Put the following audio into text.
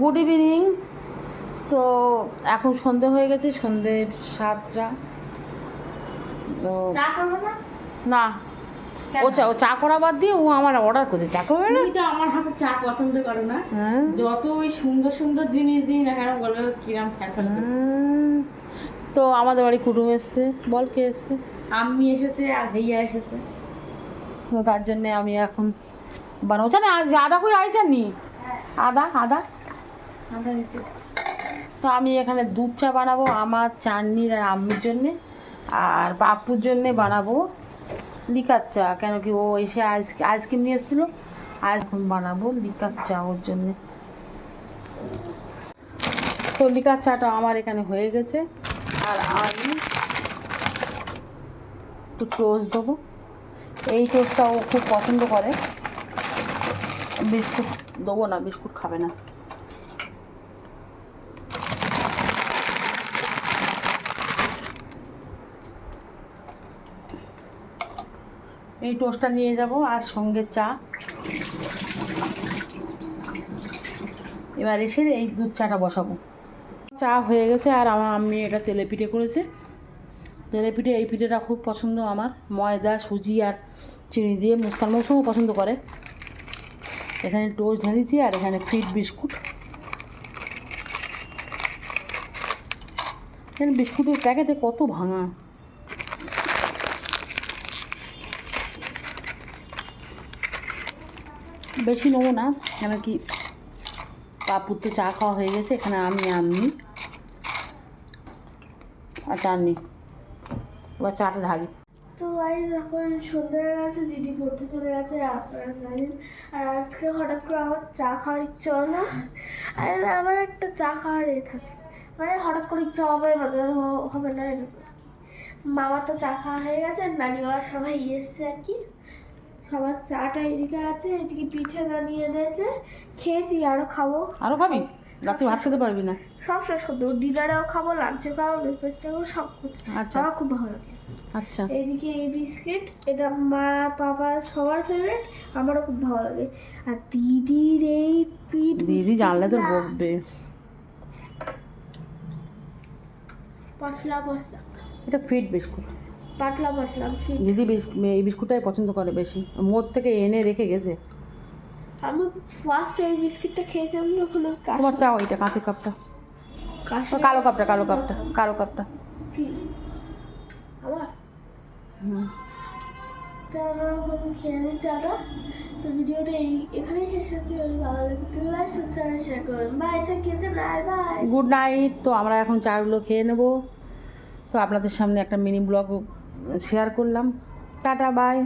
Good evening তো এখন সন্ধে হয়ে গেছে সন্ধে সাতটা। তো না? ও চা ও চা করা বাদ দিয়ে ও আমার অর্ডার করছে। চা করবে না? তো আমার হাতে চা পছন্দ করে না। হ্যাঁ। যত ওই সুন্দর সুন্দর জিনিস দিই না কেন বলবে কিরাম ফ্যাল। তো আমাদের বাড়ি কুটুম এসছে। বল কে এসছে? আম্মি এসেছে আর ভাইয়া এসেছে। তো তার জন্যে আমি এখন বানাবো। জানে আজ আদা কই আইছেন নি আদা আদা? নিতে তো আমি এখানে দুধ চা বানাবো, আমার, চাননির আর আম্মির জন্যে, আর বাপুর জন্যে বানাবো লিকার চা, কেন কি ও এসে আইস, আইসক্রিম নিয়ে এসেছিল। আইসক্রিম বানাবো লিকার চা ওর জন্যে। তো লিকার চাটা আমার এখানে হয়ে গেছে। আর আমি একটু টোস্ট দেবো। এই টোস্টটা ও খুব পছন্দ করে। বিস্কুট দেবো না, বিস্কুট খাবে না। এই টোস্টটা নিয়ে যাব আর সঙ্গে চা। এবার এসে এই দুধ চাটা বসাবো। চা হয়ে গেছে আর আমার আম্মি এটা তেলে পিঠে করেছে। তেলে পিঠে, এই পিঠেটা খুব পছন্দ আমার। ময়দা, সুজি আর চিনি দিয়ে মুস্তান মৌসুমও পছন্দ করে। এখানে টোস্ট ঢেলেছি আর এখানে ফিট বিস্কুট। এখানে বিস্কুটের প্যাকেটে কত ভাঙা। বেশি নেব না। কেন কি পাপুর তো চা খাওয়া হয়ে গেছে, এখানে আমি আমি আর চাননি এবার চাটা ঢালি। তো গাইজ এখন সন্ধ্যা হয়ে গেছে, দিদি পড়তে চলে গেছে, আপনারা জানেন। আর আজকে হঠাৎ করে আমার চা খাওয়ার ইচ্ছে হলো আর আমার একটা চা খাওয়ার এ থাকে। মানে হঠাৎ করে ইচ্ছা হবে, মাঝে হবে না, এরকম মামা তো চা খাওয়া হয়ে গেছে নানি বাবা সবাই এসছে আর কি। সবার চাটা এদিকে আছে এদিকে পিঠে বানিয়ে দিয়েছে। খেয়েছি আরও খাব। আরও খাবি? রাতে ভাত খেতে পারবি না। সব শেষ করতে ডিনারেও খাব লাঞ্চে খাব ব্রেকফাস্টে খাব সব করতে আচ্ছা। আমার খুব ভালো লাগে। আচ্ছা। এদিকে এই বিস্কিট এটা মা বাবা সবার ফেভারিট আমারও খুব ভালো লাগে। আর দিদির এই পিঠ দিদি জানলে তোর বকবে। পাতলা পাতলা এটা ফিট বিস্কুট পাতলা পাতলা দিদি এই বিস্কুটটাই পছন্দ করে বেশি। মোর থেকে এনে রেখে গেছে। আমি ফার্স্ট এই বিস্কিটটা খেয়েছিলাম কাশ তোমার চাও এটা কাঁচের কাপটা? কালো কাপটা কালো কাপটা কালো কাপটা। আমার? হুম। তো আমরা এখন খেয়ে নিই চাটা। তো ভিডিওটা এই এখানেই শেষ হচ্ছে ভালো লাগে সাবস্ক্রাইব শেয়ার করবেন। Bye thank bye bye good night তো আমরা এখন চাগুলো খেয়ে নেব। তো আপনাদের সামনে একটা মিনি ব্লগ শেয়ার করলাম। Tata bye